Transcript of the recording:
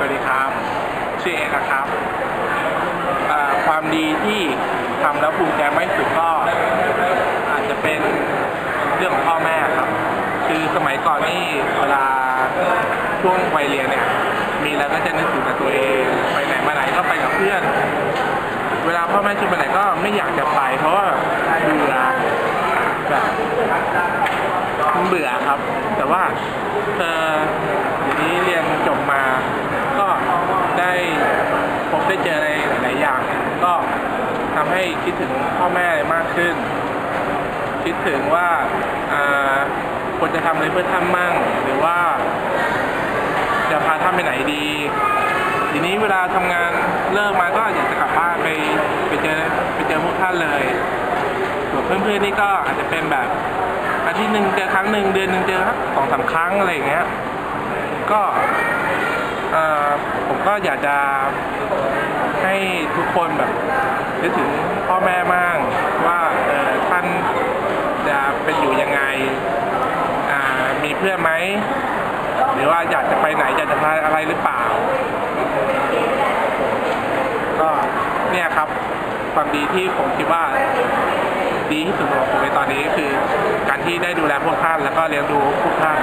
สวัสดีครับ ชื่อเอกนะครับ ความดีที่ทำแล้วภูมิใจไม่สุดก็อาจจะเป็นเรื่องของพ่อแม่ครับ คือสมัยก่อนนี่เวลาช่วงวัยเรียนเนี่ย มีแล้วก็จะนึกถึงแต่ตัวเอง ไปไหนมาไหนก็ไปกับเพื่อน เวลาพ่อแม่ชวนไปไหนก็ไม่อยากจะไป เพราะว่าเบื่อแบบเบื่อครับ แต่ว่าเออเดี๋ยวนี้เรียนจบมา ก็ได้พบได้เจออะไรหลายๆอย่าง ก็ทำให้ คิดถึงพ่อแม่มากขึ้น คิดถึงว่าอ่าควรจะทำอะไรเพื่อท่านมั่ง หรือว่า จะพาท่านไปไหนดี ทีนี้เวลาทำงานเลิกมาก็อยากจะกลับบ้านไปไปเจอไปเจอพวกท่านเลยส่วนเพื่อนๆนี่ก็อาจจะเป็นแบบอาทิตย์หนึ่งเจอครั้งหนึ่งเดือนหนึ่งเจอสองสามครั้งอะไรอย่างเงี้ย ก็เอ่อผมก็อยากจะให้ทุกคนแบบนึกถึง พ่อแม่บ้างว่าเออท่านจะเป็นอยู่ยังไงอ่ามีเพื่อนไหมหรือว่าอยากจะไปไหนอยากจะทานอะไรหรือเปล่า ก็เนี่ยครับความดีที่ผมคิดว่าดีที่สุดของผมในตอนนี้คือการที่ได้ดูแลพวกท่านแล้วก็เลี้ยงดูพวกท่าน